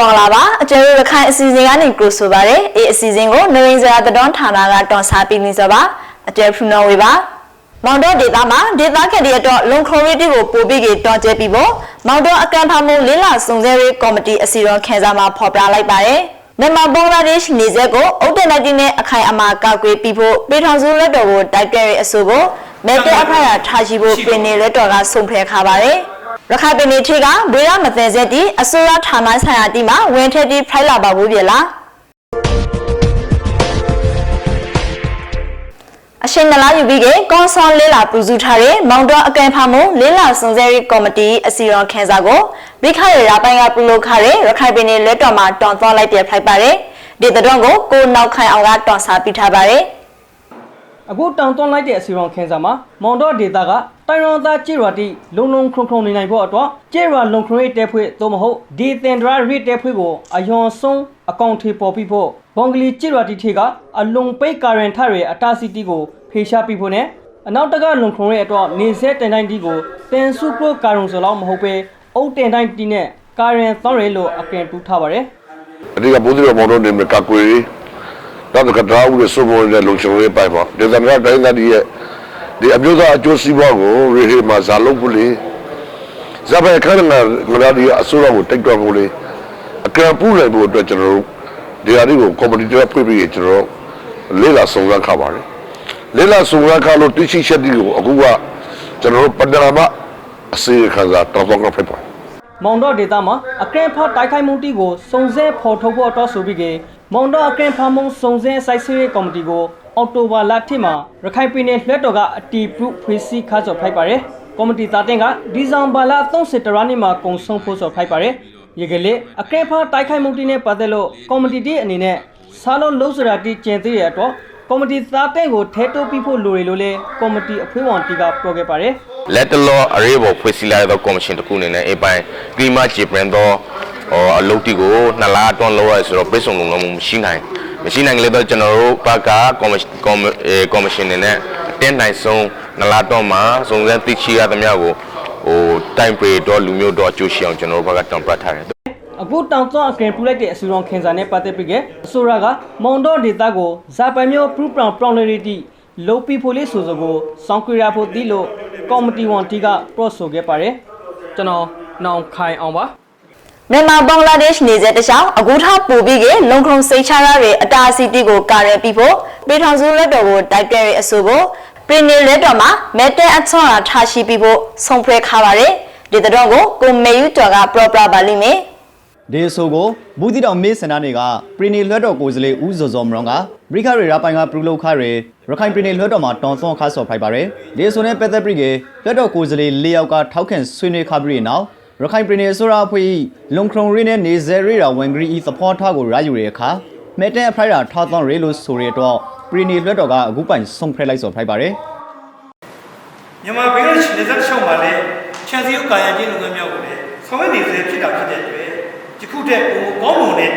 အားလုံးမင်္ဂလာပါအကျဉ်းရခိုင်အစီအစဉ်ကနေကိုဆိုပါရယ်အေးအစီအစဉ်ကိုနရင်းစရာတတော်ဌာနကတော်စားပြီးနေစပါအကျဉ်းဖူနော်ဝေပါမောင်တော်ဒေတာမှာဒေတာခက်တွေအတွက်လုံခရိုရီတီကိုပို့ပြီးကြတော်ကျဲပြီးဖို့မောင်တော်အကန်ဖာမုံလေးလာစုံစဲရေးကော်မတီအစီအရုံးခန်းစားမှာဖော်ပြလိုက်ပါတယ်မြန်မာဘင်္ဂလားဒေ့ရှ်နေဆက်ကိုအုတ်တလိုက်တင်နဲ့အခိုင်အမာကောက်ကွေးပြီးဖို့ပြည်ထောင်စုလက်တော်ကိုတိုက်ပြရဲအဆိုကိုမဲတဲ့အခိုင်အထားရှိဖို့ပြည်နယ်လက်တော်ကဆုံးဖြတ်ခါပါတယ် ရခိုင်ပြည်နယ်ထိကဗေရမသိစက်တီအစိုးရဌာနဆိုင်ရာတီမှာဝင်ထက်တီဖိုင်လာပါဘူးပြလားအရှင်နလာယူပြီးကကွန်ဆွန်လေးလာပူဇူထားတဲ့မောင်တော်အကန်ဖာမုံလေးလာစုံစဲရေးကော်မတီအစီအရုံးခန်းစာကိုမိခရရပိုင်းကပြုလုပ်ခတဲ့ရခိုင်ပြည်နယ်လက်တော်မှာတွန်သွားလိုက်ပြဖိုက်ပါတယ်ဒီတဲ့တော့ကိုကိုနောက်ခိုင်အောင်ကတွန်စားပြထားပါတယ် အခုတောင်တွန်းလိုက်တဲ့အစီအရုံခင်းစာမှာမောင်တော့ဒေတာကတိုင်ရွန်သားကြေရွာတိလုံလုံခုံခုံနေနိုင်ဖို့အတွက်ကြေရွာလုံခရေးတဲဖွေသို့မဟုတ်ဒီတင်ဒရာရီတဲဖွေကိုအယွန်ဆုံးအကောင့်ထေပေါ်ပြီးဖို့ဘွန်ဂလီကြေရွာတိထေကအလုံပိတ်ကာရန်ထရဲအတာစီတီကိုဖေရှားပြီးဖို့နဲ့အနောက်တကလုံခုံရဲ့အတွက်နေဆက်တန်တိုင်းတီကိုတင်စုပရိုကာရုံဆိုတော့မဟုတ်ပဲအုတ်တင်တိုင်းတီနဲ့ကာရန်သောရဲလို့အကင်တူးထားပါတယ်အဓိကဘုဒ္ဓတော်မောင်တို့နေမကကွေ တော့ကတရားဥပဒေစိုးမိုးတဲ့လုံခြုံရေးပိုင်ပါဒေသနာတိုင်းသားရဲ့ဒီအမျိုးသားအကျိုးစီးပွားကိုရေဟေမှာဇာလုံးပုလေဇဘခရငါငါဒီအစိုးရကိုတိုက်တော်မူလေအကံပူနိုင်ဖို့အတွက်ကျွန်တော်တို့ဒီအရာတွေကိုကော်မတီတွေဖွင့်ပြီးကျွန်တော်လေးလာစုံစမ်းခါပါတယ်လေးလာစုံစမ်းခါလို့တိရှိချက်ဒီကိုအခုကကျွန်တော်တို့ပဒနာမအစီအခံစာတော်တော်ကဖိတ်ပါတယ်မောင်တော့ဒေတာမှာအကရင်ဖာတိုက်ခိုက်မှုတီကိုစုံစဲဖော်ထုတ်ဖို့အတွက်ဆိုပြီးက မောင်တော့အကရင်ဖာမုံစုံစဲစိုက်ဆေးကော်မတီကိုအောက်တိုဘာလထိမှာရခိုင်ပြည်နယ်လွှတ်တော်ကအတီးပြုဖွေးစည်းခါစော်ဖိုက်ပါတယ်ကော်မတီသားတင်ကဒီဇင်ဘာလ30တရနေ့မှာကုံဆုံးဖို့စော်ဖိုက်ပါတယ်ရေကလေးအကရင်ဖာတိုက်ခိုက်မှုတီနဲ့ပတ်သက်လို့ကော်မတီတီအနေနဲ့စားလုံးလုံးစရာတီကျင်သေးရတော့ကော်မတီသားတင်ကိုထဲတိုးပြီးဖို့လိုရလို့လေကော်မတီအဖွဲ့ဝင်တီကပြောခဲ့ပါတယ်လက်တလောအရေးပေါ်ဖွဲ့စည်းလိုက်သောကော်မရှင်တစ်ခုအနေနဲ့အပိုင်းကလီမာချီပရန်သော ဟောအလုပ်တီကိုနှစ်လအတွန်းလောက်ရဆိုတော့ပြည်စုံလုံးလုံးမရှိနိုင်မရှိနိုင်ကြလေတော့ကျွန်တော်တို့ဘက်ကကော်မရှင်ကော်မအဲကော်မရှင်အနေနဲ့အတင်းနိုင်ဆုံးနှစ်လအတွန်းမှာစုံစမ်းသိချရသမျှကိုဟိုတိုင်ပရီတော့လူမျိုးတော့အကျိုးရှိအောင်ကျွန်တော်တို့ဘက်ကတောင်းပန်ထားတယ်အခုတောင်သွန်းအကင်ပူလိုက်တဲ့အစူရောင်ခင်စာနဲ့ပတ်သက်ပြီးကအဆိုရာကမောင်တော့ဒေတာကိုဇာပန်မျိုးပရူပရောင်ပရောင်လရီတီလိုပီဖိုလေးဆိုဆိုကိုစောင်းကွေရာဖို့တီလို့ကော်မတီဝန်တီကပရော့ဆိုခဲ့ပါတယ်ကျွန်တော်နောင်ခိုင်အောင်ပါ မြန်မာဘင်္ဂလားဒေ့ရှ်နေဆက်တခြားအခုထောက်ပို့ပြီးကလုံခုံစိတ်ချရတဲ့အတာစီတီကိုကာရပြီးဖို့ပြည်ထောင်စုလက်တော်ကိုတိုက်ပြရဲအဆိုကိုပြည်နယ်လက်တော်မှာမဲတဲ့အချောင်းအားထားရှိပြီးဖို့ဆုံးဖြတ်ခါပါတယ်ဒီတော့ကိုကိုမေယူတော်က proper ပါလိမ့်မယ်ဒီဆိုကိုဘူးတီတောင်မေးစင်နာနေကပရီနီလွှတ်တော်ကိုယ်စားလှယ်ဦးဇော်ဇော်မရွန်ကဘရိခရေရာပိုင်ကပရူလောက်ခရေရခိုင်ပရီနီလွှတ်တော်မှာတောင်သွန်ခါဆော်ဖိုက်ပါရယ်ဒီဆိုနဲ့ပက်သက်ပရီကလွှတ်တော်ကိုယ်စားလှယ်၄ယောက်ကထောက်ခံဆွေးနွေးခါပြီးနောက် ရခိုင်ပရီနီဆိုရာအဖွဲ့၏လုံခရုံရီနဲ့နေဇယ်ရီရာဝန်ဂရီဤသဖောထားကိုရယူရအခါမဲတဲအဖရိုက်ရာထောက်သွန်ရေလို့ဆိုရတော့ပရီနီလွှတ်တော်ကအခုပိုင်ဆုံးဖရက်လိုက်ဆော်ဖိုက်ပါရယ်မြန်မာပြည်ရဲ့နေသက်ရှောင်းမှာလည်းခြံစည်းဥကာယချင်းလုပ်ငန်းများကိုလည်းဆောင်ရွက်နေစေဖြစ်တာဖြစ်တဲ့အတွက်ယခုတည်းကိုကောင်းမွန်တဲ့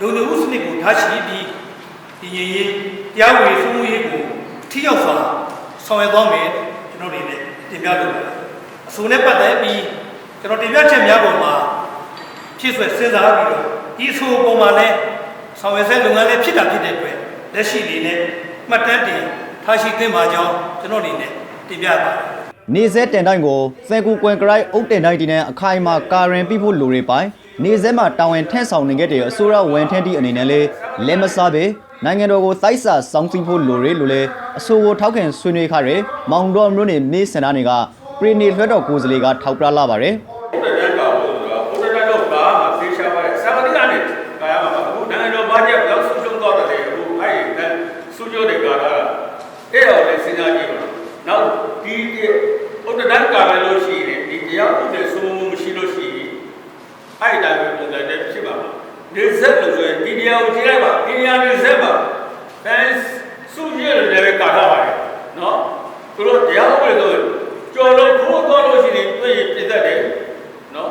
လူလူမှုစနစ်ကိုထားရှိပြီးဒီရည်ရည်တရားဝင်ဆုံးမှုရေးကိုထိရောက်စွာဆောင်ရွက်သွားမယ်ကျွန်တော်တို့တွေတင်ပြလိုပါတယ်အဆိုနဲ့ပတ်သက်ပြီး ကျွန်တော်တင်ပြချက်များပေါ်မှာဖြစ်ဆွဲစဉ်းစားပြီးတော့ဒီအဆိုပေါ်မှာလည်းဆောင်ရွက်ဆဲလုပ်ငန်းလေးဖြစ်တာဖြစ်တဲ့အတွက်လက်ရှိအနေနဲ့မှတ်တမ်းတင်ထားရှိသင့်ပါကြောင်းကျွန်တော်အနေနဲ့တင်ပြပါတယ်နေဇဲတန်တိုင်းကိုစဲကူကွန်ကရိုက်အုတ်တန်တိုင်းတီနဲ့အခိုင်အမာကာရင်ပြီးဖို့လိုတွေပိုင်နေဇဲမှာတာဝန်ထန့်ဆောင်နေခဲ့တဲ့အစိုးရဝန်ထမ်းတီအနေနဲ့လေလဲမစားပဲနိုင်ငံတော်ကိုတိုက်စာစောင်းစီဖို့လိုတွေလို့လေအဆိုကိုထောက်ခံဆွေးနွေးခရဲမောင်တော်မျိုးနဲ့မေးစင်တာတွေက ပရီနီလွှတ်တော်ကိုယ်စားလှယ်ကထောက်ပြလာပါတယ်ဟုတ်တယ်ကောဘုရားဘုရားတော့ဘာမှသိချပါတယ်စာမတိကနေကာယမှာအခုနိုင်ငံတော်ဘာကြောင့်ရောက်ဆုံးရှုံးသွားတယ်အခုအဲ့ဒီစူးကြိုးတွေကာတာအဲ့တော့လည်းစဉ်းစားကြည့်ပါနောက်ဒီဘုရားကာရလို့ရှိရင်ဒီတရားဥပဒေစိုးမိုးမရှိလို့ရှိရင်အဲ့ဒီတိုင်းပုံစံနဲ့ဖြစ်ပါမှာဒီဇက်လို့ဆိုရင်ဒီတရားကိုကြည့်လိုက်ပါဒီတရားနဲ့ဇက်ပါအဲစူးကြိုးတွေလည်းကာထားပါတယ်နော်သူတို့တရားဥပဒေဆိုကြော် လို့ခိုးသွားလို့ရှိရင်တွေ့ရင်ပြစ်တတ်တယ်နော်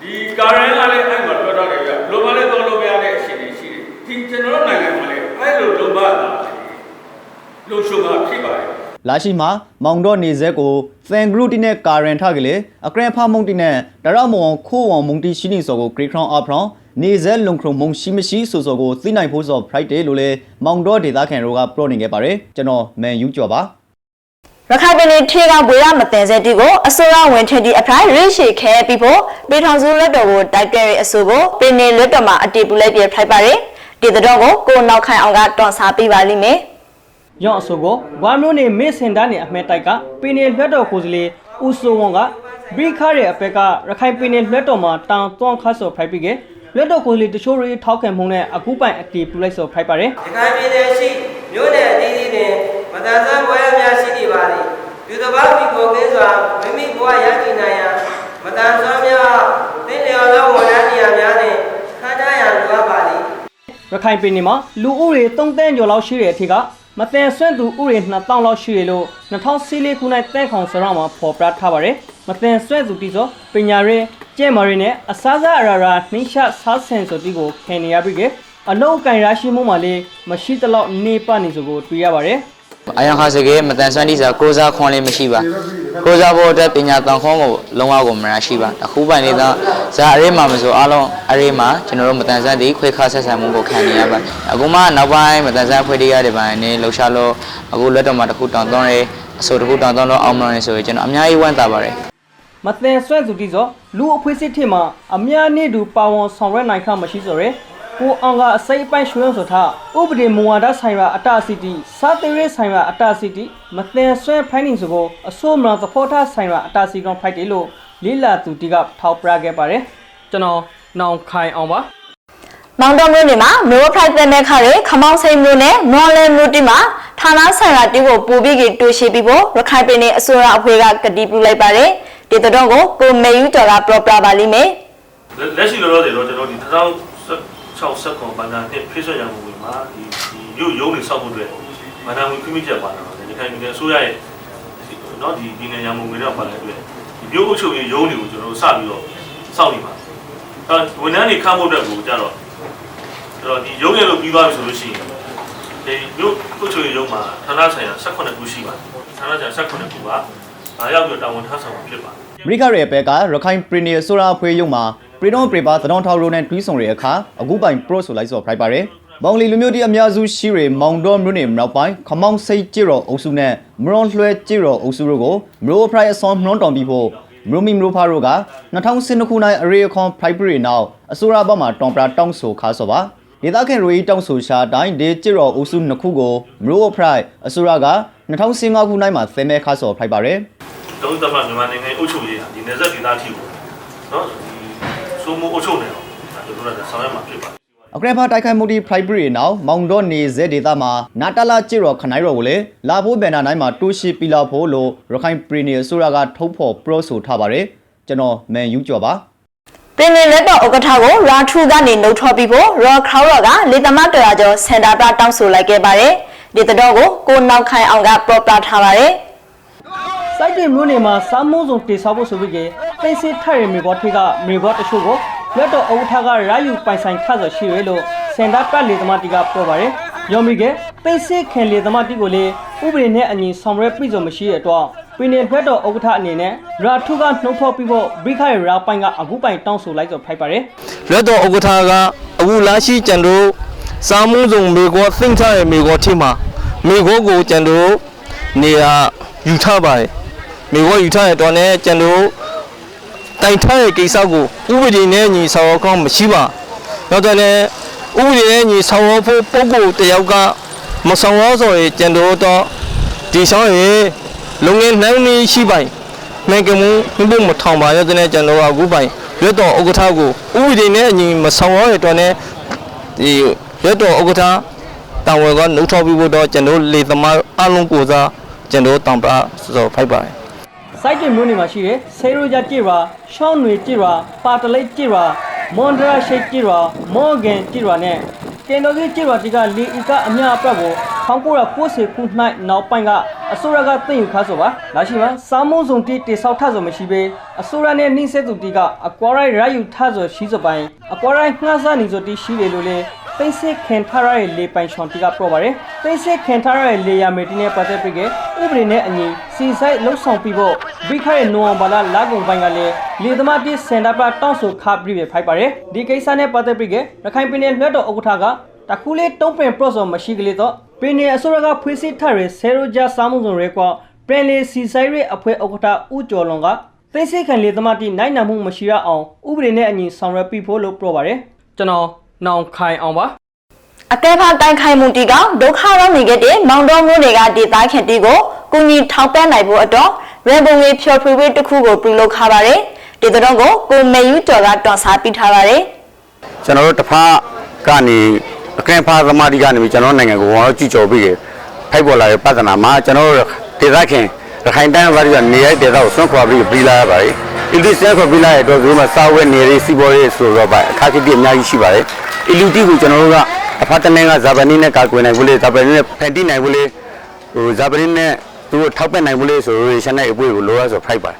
ဒီကာရန်ကလည်းအဲ့မှာပြောတော့တယ်ပြလိုမလည်းတော့လို့မရတဲ့အရှိတွေရှိတယ်ဒီကျွန်တော်တို့နိုင်ငံမှာလည်းအဲ့လိုလိုမတာလို့ရှုံတာဖြစ်ပါတယ်လာရှိမှာမောင်တော့နေဇဲကိုသန်ဂရုတီနဲ့ကာရန်ထကလေးအကရန်ဖာမုန်တီနဲ့ဒရမောင်ခိုးဝောင်မုန်တီရှိနေစောကိုဂရိခရောင်းအဖရောင်းနေဆက်လုံခရုံမုံရှိမရှိဆိုစောကိုသိနိုင်ဖို့စော Friday လို့လဲမောင်တော်ဒေသခံတို့ကပြောနေခဲ့ပါတယ်ကျွန်တော်မန်ယူကျော်ပါ ရခိုင်ပြည်နယ်ထေကဘွေရမတင်ဆက်တီကိုအစိုးရဝင်ထက်တီအဖိုင်ရိရှိခဲပြီးဖို့ပေထောင်စုလက်တော်ကိုတိုက်ကြဲရဲ့အဆိုကိုပြည်နယ်လက်တော်မှာအတည်ပြုလိုက်ပြဖိုက်ပါတယ်ဒီတော့ကိုကိုနောက်ခိုင်အောင်ကတွန်စားပေးပါလိမ့်မယ်ရော့အဆိုကိုဝါမျိုးနေမေစင်တန်းနေအမဲတိုက်ကပင်နေလွှတ်တော်ကိုယ်စားလှယ်ဦးစိုးဝွန်ကဘရိခါရဲ့အပက်ကရခိုင်ပင်နေလွှတ်တော်မှာတောင်သွန်ခါဆိုဖိုက်ပြီးကလွှတ်တော်ကိုယ်စားလှယ်တချို့တွေထောက်ခံမှုနဲ့အခုပိုင်အတီးပြလိုက်ဆိုဖိုက်ပါတယ်ရခိုင်ပြည်နယ်ရှိမြို့နယ်အသီးသီးတွင်မတန်ဆန်းပွဲများရှိနေ ပါသည်လူတစ်ပါးပြီးကိုကင်းစွာမိမိဘဝရည်တည်နိုင်ရန်မတန်ဆွမ်းများသင်လျော်သောဝန်ထမ်းနေရာများနှင့်ခန့်ထားရန်လိုအပ်ပါသည်ရခိုင်ပြည်နယ်မှာလူဦးရေ3သန်းကျော်လောက်ရှိတဲ့အထက်ကမတန်ဆွမ်းသူဦးရေ2000လောက်ရှိတယ်လို့2014ခုနှစ်တန်းခေါင်စရမှာဖော်ပြထားပါတယ်။မတန်ဆွမ်းသူတိဆိုပညာရေးကျဲမာရေးနဲ့အစားစားအရာရာနှိမ့်ချစားဆန်ဆိုတိကိုခံနေရပြီးကအလုံးကန်ရရှိမှုမှလည်းမရှိတလောက်နေပနေဆိုကိုတွေ့ရပါတယ်။ အယံခါစကေမတန်ဆွမ်းတိစာကိုစားခွန်လေးမရှိပါကိုစားဖို့အတွက်ပညာတန်ခွန်ကိုလုံးဝကိုမရရှိပါအခုပိုင်နေတာဇာအရေးမှာမဆိုအားလုံးအရေးမှာကျွန်တော်တို့မတန်ဆွမ်းတိခွေခါဆက်ဆံမှုကိုခံနေရပါအခုမှနောက်ပိုင်းမတန်ဆွမ်းဖွဲ့တီးရတဲ့ပိုင်းနေလှူရှာလို့အခုလက်တော်မှာတစ်ခုတောင်းသွင်းရဲအဆိုတစ်ခုတောင်းသွင်းလို့အောင်မလို့ဆိုရင်ကျွန်တော်အများကြီးဝမ်းသာပါတယ်မသင်ဆွဲသူတိစောလူအဖွေးစစ်ထစ်မှာအများနေတူပါဝန်ဆောင်ရွက်နိုင်ခမရှိဆိုရဲ ကိုအောင်ကအစိပ်အပိုင်းရွှေရုံဆိုထားဥပဒေမူဝါဒဆိုင်ရာအတစီတီစာသေးရေးဆိုင်ရာအတစီတီမသင်ဆွဲဖိုင်းနေဆိုကိုအစိုးမရသဖောထားဆိုင်ရာအတစီကောင်ဖိုက်တယ်လို့လေးလာသူတိကထောက်ပြခဲ့ပါတယ်ကျွန်တော်နောင်ခိုင်အောင်ပါမောင်တော်မျိုးနေမှာမျိုးဖိုက်တဲ့မဲ့ခါရဲခမောင်းစိန်မျိုးနဲ့မော်လန်မျိုးတိမှာဌာနဆိုင်ရာတီကိုပူပြီးကတူရှိပြီးဖို့ရခိုင်ပြည်နယ်အစိုးရအဖွဲ့ကကတိပြုလိုက်ပါတယ်ဒီတော့ကိုကိုမေယူကျော်ကပရောပရာပါလိမ့်မယ်လက်ရှိလောလောဆယ်တော့ကျွန်တော်ဒီ 60ခုဘန္နာနဲ့ဖိဆွေရံမှုဝင်မှာဒီဒီရုပ်ရုံးတွေစောက်ဖို့အတွက်ဘန္နာဝင်ခွင့်ပြုချက်ပါလာတယ်ဒီခိုင်ပြည်နယ်အစိုးရရဲ့နော်ဒီပြည်နယ်ရံမှုဝင်တော့ပါလာအတွက်ဒီမျိုးအုပ်ချုပ်ရေးရုံးတွေကိုကျွန်တော်တို့စပြီးတော့စောက်နေပါအဲဝန်ထမ်းတွေခန့်ဖို့အတွက်ကိုကြတော့အဲ့တော့ဒီရုံးရလို့ပြီးသွားပြီဆိုလို့ရှိရင်ဒီမြို့ကုချုပ်ရုံးမှာဌာနဆိုင်ရာ18ခုရှိပါတယ်ဌာနဆိုင်ရာ18ခုကဒါရောက်ပြီးတာဝန်ထမ်းဆောင်မှာဖြစ်ပါတယ်အမေရိကရဲ့ဘက်ကရခိုင်ပရီနီအစိုးရအဖွဲ့ရုံးမှာ ပရီတော့ပရီပါသတောင်းထောက်ရိုနဲ့တွီးဆောင်ရဲ့အခါအခုပိုင်ပရိုဆိုလိုက်ဆိုဖိုက်ပါတယ်။မောင်လီလူမျိုးတီအများစုရှိရမောင်တော်မြို့နယ်မြောက်ပိုင်းခမောင်းစိတ်ကြရောအုပ်စုနဲ့မရွန်လွှဲကြရောအုပ်စုတို့ကိုမရိုဖရိုင်အစွန်မွန်တောင်ပြီးဖို့မရိုမီမရိုဖာတို့က2012ခုနှစ်အရေခွန်ဖရိုက်ပရီနောက်အစိုးရဘက်မှတောင်ပရာတောင်းဆိုခါဆိုပါဒေသခံရိုကြီးတောင်းဆိုရှာတိုင်းဒေကြရောအုပ်စုနှစ်ခုကိုမရိုဖရိုင်အစိုးရက2015ခုနှစ်မှာသဲမဲခါဆိုဖိုက်ပါတယ်တုံးသမမြန်မာနိုင်ငံအုပ်ချုပ်ရေးဟာဒီနယ်စပ်ဒေသအထိကိုနော်ဒီ စိုးမိုးအုပ်ချုပ်နေအောင်ဒါတို့ကဆောင်ရွက်မှာဖြစ်ပါတယ်အကရဖာတိုက်ခိုက်မှုဒီ primary နောက်မောင်တော့နေဇဲဒေတာမှာနာတလာချစ်ရောခနိုင်ရောကိုလေလာဖို့ဘန်နာနိုင်မှာတိုးရှိပီလာဖို့လို့ရခိုင်ပရီနီယဆိုရာကထုတ်ဖော်ပရိုဆိုထားပါတယ်ကျွန်တော်မန်ယူကျော်ပါပင်လယ်လက်တော်ဥက္ကဋ္ဌကိုရာထူးကနေနှုတ်ထွက်ပြီးဖို့ရောခေါရော့ကလေသမတော်ရကျော်စင်တာပရာတောင်းဆိုလိုက်ခဲ့ပါတယ်ဒီတော့ကိုကိုနောက်ခိုင်အောင်ကပရောပရာထားပါတယ် စိုက်တင်မျိုးနေမှာစားမိုးစုံတေဆောက်ဖို့ဆိုပြီးကသိစစ်ထရမြေဘောထိကမြေဘောတချို့ကိုလက်တော်အုပ်ထားကရာယူပိုင်ဆိုင်ခါဆိုရှိရလို့စင်တာပတ်လေသမတီကပြောပါတယ်ရောမီကသိစစ်ခင်လေသမတီကိုလေဥပဒေနဲ့အညီဆောင်ရွက်ပြည်စုံမရှိတဲ့အတွက်ပင်နယ်ဘက်တော်ဥက္ကဋ္ဌအနေနဲ့ရာထုကနှုတ်ထွက်ပြီးဖို့ဘိခိုင်ရာပိုင်ကအခုပိုင်တောင်းဆိုလိုက်ဆိုဖိုက်ပါတယ်လွတ်တော်ဥက္ကဋ္ဌကအခုလာရှိကျန်တို့စာမှုစုံမေကောသင်္ချရဲ့မေကောထိမှာမေကောကိုကျန်တို့နေရာယူထားပါတယ် မေကောယူထားတဲ့တော့နဲ့ကျန်တို့တိုင်ထားတဲ့ကိစ္စကိုဥပဒေနဲ့ညီဆောင်ရွက်ကောင်းမရှိပါနောက်တော့လည်းဥပဒေနဲ့ညီဆောင်ရွက်ဖို့ပုံကိုတယောက်ကမဆောင်ရွက်ဆိုရင်ကျန်တို့တော့ဒီဆောင်ရဲ့လုံငန်းနှမ်းနေရှိပိုင်မဲကမှုမဖို့မထောင်ပါရတဲ့ကျန်တို့ကအခုပိုင်ရွတ်တော်ဥက္ကဋ္ဌကိုဥပဒေနဲ့အညီမဆောင်ရွက်ရတော့နဲ့ဒီရွတ်တော်ဥက္ကဋ္ဌတာဝန်ကနှုတ်ထောက်ပြီးဖို့တော့ကျန်တို့လေသမားအလုံးကိုစားကျန်တို့တောင်ပဆိုဖိုက်ပါတယ် စိုက်တင်မျိုးနေမှာရှိတဲ့ဆေရိုဂျာကြည်ရာရှောင်းနွေကြည်ရာပါတလိတ်ကြည်ရာမွန်ဒရာရှိတ်ကြည်ရာမော်ဂန်ကြည်ရာနဲ့ကင်တော်ကြီးကြည်ရာတီကလီအီကအများအပြတ်ကို1990ခုနှစ်နောက်ပိုင်းကအစိုးရကသိမ်းယူခါဆိုပါလာရှိမှာစာမုံစုံတီတေဆောက်ထဆိုမရှိပေအစိုးရနဲ့နှိစက်သူတီကအကွာရိုက်ရယူထဆိုရှိစပိုင်းအကွာရိုက်ငှားစားနေဆိုတီရှိတယ်လို့လေသိစစ်ခင်ထရရဲ့လေပိုင်ချွန်တီကပြောပါတယ်သိစစ်ခင်ထရရဲ့လေယာမေတီနဲ့ပတ်သက်ပြီးကဥပဒေနဲ့အညီစီဆိုင်လှုပ်ဆောင်ပြီးဖို့ ဘိခရဲ့နိုဝင်ဘာလလာကုန်ပိုင်းကလည်းလေသမားတိစင်တာပါတောင်းဆိုခါပြီးပဲဖိုက်ပါတယ်ဒီကိစ္စနဲ့ပတ်သက်ပြီးကရခိုင်ပြည်နယ်လွှတ်တော်ဥက္ကဋ္ဌကတခုလေးတုံးပင်ပရော့စောမရှိကလေးတော့ပြည်နယ်အစိုးရကဖွေးစည်းထားတဲ့ဆယ်ရိုဂျာစာမှုစုံရဲကွာပြည်နယ်စီဆိုင်ရဲ့အဖွဲ့ဥက္ကဋ္ဌဦးကျော်လွန်ကသိစိတ်ခံလေသမားတိနိုင်နာမှုမရှိရအောင်ဥပဒေနဲ့အညီဆောင်ရွက်ပြီးဖို့လို့ပြောပါတယ်ကျွန်တော်နောင်ခိုင်အောင်ပါအကဲဖာတိုင်ခိုင်မှုတီကဒုက္ခရောက်နေခဲ့တဲ့မောင်တော်မျိုးတွေကဒေသခံတီကိုကုညီထောက်ပံ့နိုင်ဖို့အတွက် ရေဘုံလေးဖြော်ဖြူဝေးတစ်ခုကိုပြုလုပ်ခါပါတယ်ဒီတော့ကိုကိုမေယူကျော်ကတွန်စားပြထားပါတယ်ကျွန်တော်တို့တစ်ဖက်ကနေအခရင်ဖာသမားဒီကနေပြီးကျွန်တော်တို့နိုင်ငံကိုဘောတော့ကြည့်ကြော်ပြီးဖိုက်ပေါ်လာတဲ့ပြဿနာမှာကျွန်တော်တို့ဒေသခင်ရခိုင်တိုင်းဘာတွေကနေရတဲ့ဒေသကိုဆွန့်ခွာပြီးပြီးလာရပါတယ်။အီလီဆဲခွာပြီးလာတဲ့တော့ဒီမှာစာဝဲနေရေးစီပေါ်ရေးဆိုတော့ပါအခါကြီးအများကြီးရှိပါတယ်။အီလီတီကိုကျွန်တော်တို့ကအဖတ်တနေကဇာပနီနဲ့ကာကွယ်နိုင်ဖို့လေဇာပနီနဲ့ဖန်တီးနိုင်ဖို့လေဟိုဇာပနီနဲ့ သူတို့ထောက်ပံ့နိုင်ဖို့လေဆိုတော့ရှန်တဲ့အပွေကိုလိုရဆိုဖိုက်ပါတယ်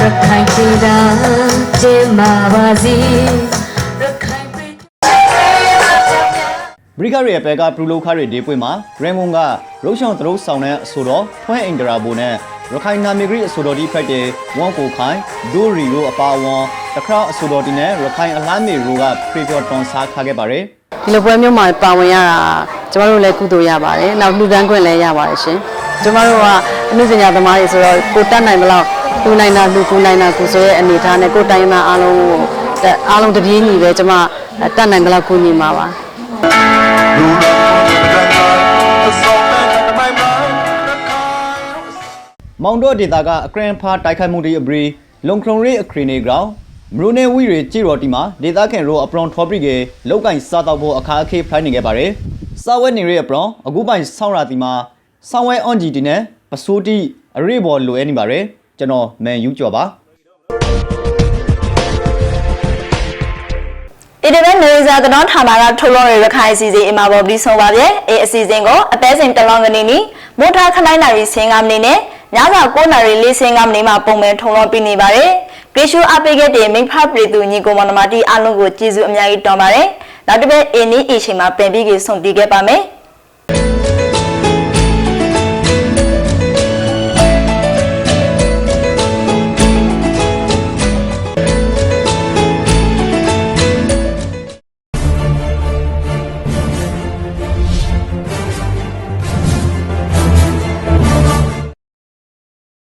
ရခိုင်ပြည်သာကျင်းမာပါစေရခိုင်ပြည်ဘရိကရီရဲ့ဘက်ကပရူလိုခါရီဒေးပွင့်မှာရန်ကုန်ကရုပ်ဆောင်သရုပ်ဆောင်တဲ့အဆိုတော်ဖွင့်အင်ဒရာဘိုနဲ့ရခိုင်နာမီဂရီအဆိုတော်ဒီဖက်တဲ့ဝမ်ကိုခိုင်ဒိုရီရိုအပါဝွန်တခါအဆိုတော်ဒီနဲ့ရခိုင်အလားမေရိုကပရီပြော်တွန်စားခါခဲ့ပါတယ် ဒီလိုပွဲမျိုးမှာပါဝင်ရတာကျမတို့လည်းကုသိုလ်ရပါတယ်နောက်လူတန်းခွင့်လည်းရပါတယ်ရှင်ကျမတို့ကအမှုပညာသမားတွေဆိုတော့ကိုတတ်နိုင်မလို့လူနိုင်တာလူကူနိုင်တာကိုဆိုရဲ့အနေထားနဲ့ကိုတိုင်းသားအားလုံးကိုအားလုံးတပြေးညီပဲကျမတတ်နိုင်မလို့ကူညီမှာပါမောင်တော့ဒေတာကအကရန်ဖာတိုက်ခိုက်မှုတွေအဘရီလုံခရုံရေးအခရီနေဂရောင်း မရိုနေဝီရီကြည်ရော်တီမှာဒေတာခင်ရိုအပရွန်ထော်ပရီကလောက်ကင်စားတော့ဖို့အခါအခေဖိုင်းနေခဲ့ပါတယ်စာဝဲနေရဲ့အပရွန်အခုပိုင်ဆောင်းရာတီမှာဆောင်းဝဲအွန်ဂျီတီနဲ့ပစိုးတီအရေးပေါ်လိုအပ်နေပါတယ်ကျွန်တော်မန်ယူကျော်ပါဒီတစ်ပတ်နေစာကတော့ဌာနကထုတ်လွှင့်ရခိုင်အစီအစဉ်အမှာပေါ်ပြီးဆုံးပါပြီ။အေးအစီအစဉ်ကိုအသေးစိမ်တလောင်းကနေနီမိုထားခလိုက်နိုင်စင်ကမနေနဲ့ညစာ9နာရီလေးစင်ကမနေမှာပုံမှန်ထုတ်လွှင့်ပေးနေပါတယ်။ ဂရေရှူအပိကတဲ့မိဖပရိသူညီကိုမနမတီအားလုံးကိုကျေးဇူးအများကြီးတောင်းပါတယ်။နောက်တစ်ပတ်အင်းနီအချိန်မှာပြန်ပြီးဆုံးတည်ခဲ့ပါမယ်။